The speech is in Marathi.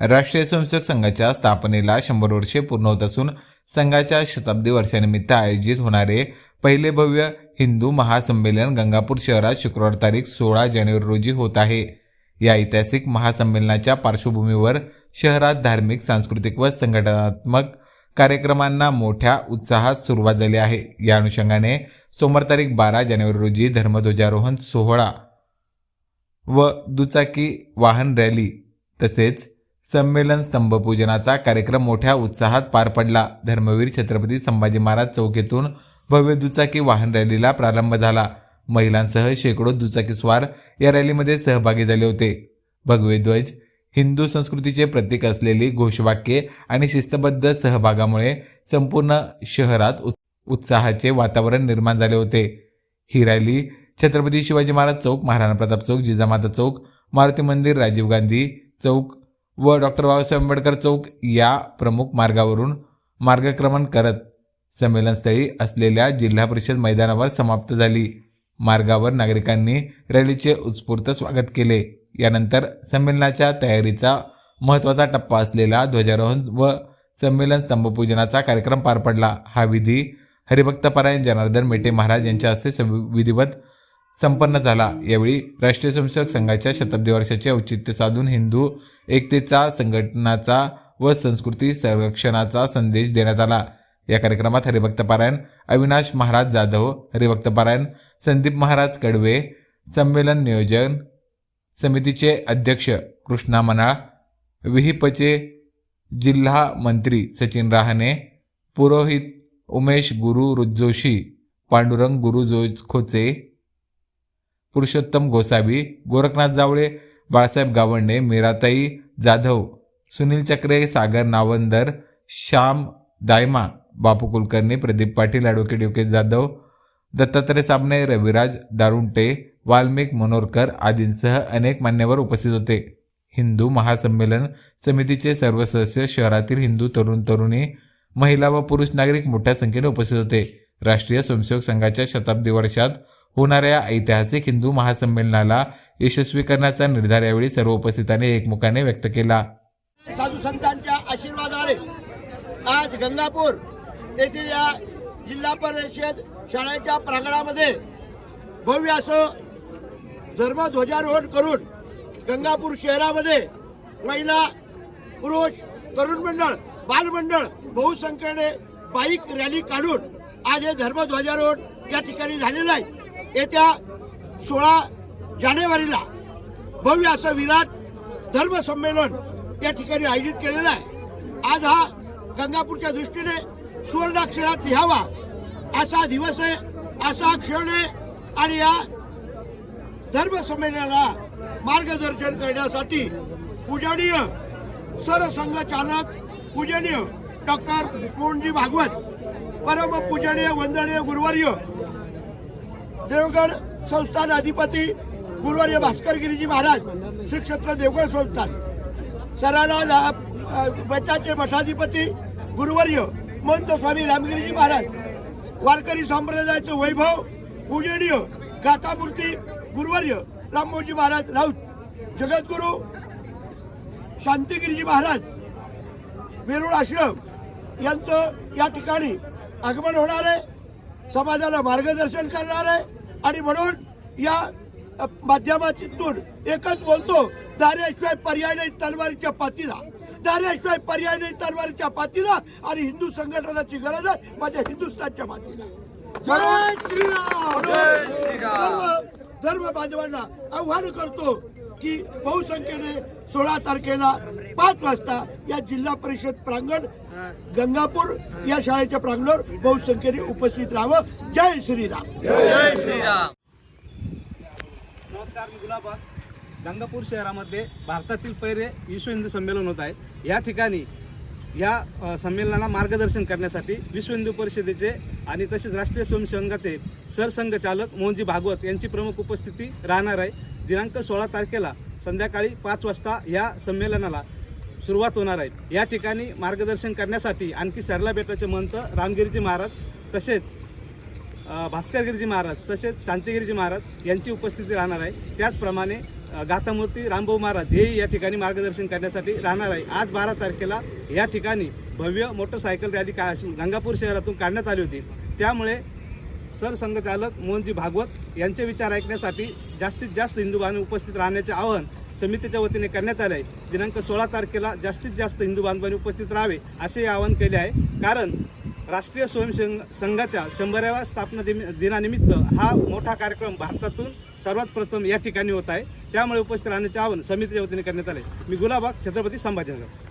राष्ट्रीय स्वयंसेवक संघाच्या स्थापनेला शंभर वर्षे पूर्ण होत असून संघाच्या शताब्दी वर्षानिमित्त आयोजित होणारे पहिले भव्य हिंदू महासंमेलन गंगापूर शहरात शुक्रवार तारीख सोळा जानेवारी रोजी होत आहे. या ऐतिहासिक महासंमेलनाच्या पार्श्वभूमीवर शहरात धार्मिक सांस्कृतिक व संघटनात्मक कार्यक्रमांना मोठ्या उत्साहात सुरुवात झाली आहे. या अनुषंगाने सोमवार तारीख बारा जानेवारी रोजी धर्मध्वजारोहण सोहळा व दुचाकी वाहन रॅली तसेच संमेलन स्तंभपूजनाचा कार्यक्रम मोठ्या उत्साहात पार पडला. धर्मवीर छत्रपती संभाजी महाराज चौकीतून भव्य दुचाकी वाहन रॅलीला प्रारंभ झाला. महिलांसह शेकडो दुचाकीस्वार या रॅलीमध्ये सहभागी झाले होते. भगवे ध्वज हिंदू संस्कृतीचे प्रतीक असलेली घोषवाक्ये आणि शिस्तबद्ध सहभागामुळे संपूर्ण शहरात उत्- उत्साहाचे वातावरण निर्माण झाले होते. ही रॅली छत्रपती शिवाजी महाराज चौक महाराणा प्रताप चौक जिजामाता चौक मारुती मंदिर राजीव गांधी चौक व डॉक्टर बाबासाहेब आंबेडकर चौक या प्रमुख मार्गावरून मार्गक्रमण करत संमेलनस्थळी असलेल्या जिल्हा परिषद मैदानावर समाप्त झाली. मार्गावर नागरिकांनी रॅलीचे उत्स्फूर्त स्वागत केले. यानंतर संमेलनाच्या तयारीचा महत्त्वाचा टप्पा असलेला ध्वजारोहण व संमेलन स्तंभपूजनाचा कार्यक्रम पार पडला. हा विधी हरिभक्तपरायण जनार्दन मेटे महाराज यांच्या हस्ते विधिवत संपन्न झाला. यावेळी राष्ट्रीय स्वयंसेवक संघाच्या शताब्दी वर्षाचे औचित्य साधून हिंदू एकतेचा संघटनाचा व संस्कृती संरक्षणाचा संदेश देण्यात आला. या कार्यक्रमात हरिभक्तपारायण अविनाश महाराज जाधव हरिभक्तपारायण संदीप महाराज कडवे संमेलन नियोजन समितीचे अध्यक्ष कृष्णा मनाळ विहिपचे जिल्हा मंत्री सचिन राहणे पुरोहित उमेश गुरु जोशी पांडुरंग गुरु जो खोचे पुरुषोत्तम गोसावी गोरखनाथ जावळे बाळासाहेब गावंडे मीराताई जाधव सुनील चक्रे सागर नावंदर श्याम दायमा बापू कुलकर्णी प्रदीप पाटील ॲडव्होकेट योगेश जाधव दत्तात्रय साबणे रविराज दारुंटे वाल्मिक मनोरकर आदींसह अनेक मान्यवर उपस्थित होते. हिंदू महासंमेलन समितीचे सर्व सदस्य शहरातील हिंदू तरुण तरुणी महिला व पुरुष नागरिक मोठ्या संख्येने उपस्थित होते. राष्ट्रीय स्वयंसेवक संघाच्या शताब्दी वर्षात होणाऱ्या ऐतिहासिक हिंदू महासंमेलनाला यशस्वी करण्याचा निर्धार यावेळी सर्व उपस्थितांनी एकमुखाने व्यक्त केला. साधू संतांच्या आशीर्वादाने आज गंगापूर येथील या जिल्हा परिषद शाळेच्या प्रांगणामध्ये भव्य असं धर्मध्वजारोहण करून गंगापूर शहरामध्ये महिला पुरुष तरुण मंडळ बालमंडळ बहुसंख्येने बाईक रॅली काढून आज हे धर्मध्वजारोहण या ठिकाणी झालेलं आहे. येत्या सोळा जानेवारीला भव्य असं विराट धर्म संमेलन या ठिकाणी आयोजित केलेलं आहे. आज हा गंगापूरच्या दृष्टीने सुवर्णाक्षरात लिहावा असा दिवस आहे असा क्षण आहे आणि या धर्म संमेलनाला मार्गदर्शन करण्यासाठी पूजनीय सरसंघचालक पूजनीय डॉक्टर मोहनजी भागवत परम पूजनीय वंदनीय गुरुवर्य देवगड संस्थान अधिपती गुरुवर्य भास्कर गिरीजी महाराज श्री क्षेत्र देवगड संस्थान. सराला मठाचे मठाधिपती गुरुवर्य महंत स्वामी रामगिरीजी महाराज वारकरी संप्रदायाचं वैभव पूजनीय गाथामूर्ती गुरुवर्य राममोजी महाराज राऊत जगद्गुरु शांतिगिरीजी महाराज वेरूळ आश्रम यांचं या ठिकाणी आगमन होणार आहे. समाजाला मार्गदर्शन करणार आहे. आणि म्हणून या माध्यमातून एकच बोलतो दार्याशिवाय पर्याय नाही तलवारीच्या पातीला. दार्याशिवाय पर्याय नाही तलवारीच्या पातीला आणि हिंदू संघटनाची गरज आहे माझ्या हिंदुस्थानच्या मातीला. सर्व धर्म बांधवांना आव्हान करतो की बहुसंख्येने सोळा तारखेला पाच वाजता या जिल्हा परिषद प्रांगण गंगापूर या शाळेच्या प्रांगणावर बहुसंख्येने उपस्थित राहावं. जय श्रीराम. नमस्कार मी गुलाबा गंगापूर शहरामध्ये भारतातील पहिले विश्व हिंदू संमेलन होत आहे. या ठिकाणी या संमेलनाला मार्गदर्शन करण्यासाठी विश्व हिंदू परिषदेचे आणि तसेच राष्ट्रीय स्वयंसेवकाचे सरसंघचालक मोहनजी भागवत यांची प्रमुख उपस्थिती राहणार आहे. दिनांक सोळा तारखेला संध्याकाळी पाच वाजता या संमेलनाला सुरुवात होणार आहे. या ठिकाणी मार्गदर्शन करण्यासाठी आणखी सरला बेटाचे महंत रामगिरीजी महाराज तसेच भास्करगिरीजी महाराज तसेच शांतिगिरीजी महाराज यांची उपस्थिती राहणार आहे. त्याचप्रमाणे गाथामूर्ती रामभाऊ महाराज हेही या ठिकाणी मार्गदर्शन करण्यासाठी राहणार आहे. आज बारा तारखेला या ठिकाणी भव्य मोटरसायकल रॅली का गंगापूर शहरातून काढण्यात आली होती. त्यामुळे सरसंघचालक मोहनजी भागवत यांचे विचार ऐकण्यासाठी जास्तीत जास्त हिंदू बांधव उपस्थित राहण्याचे आवाहन समितीच्या वतीने करण्यात आले आहे दिनांक सोळा तारखेला जास्तीत जास्त हिंदू बांधवांनी उपस्थित राहावे असे आवाहन केले आहे. कारण राष्ट्रीय स्वयंसेवक संघाच्या शंभराव्या स्थापना दिन- दिनानिमित्त हा मोठा कार्यक्रम भारतातून सर्वात प्रथम या ठिकाणी होत आहे. त्यामुळे उपस्थित राहण्याचे आवाहन समितीच्या वतीने करण्यात आले मी गुलाबाग छत्रपती संभाजीनगर.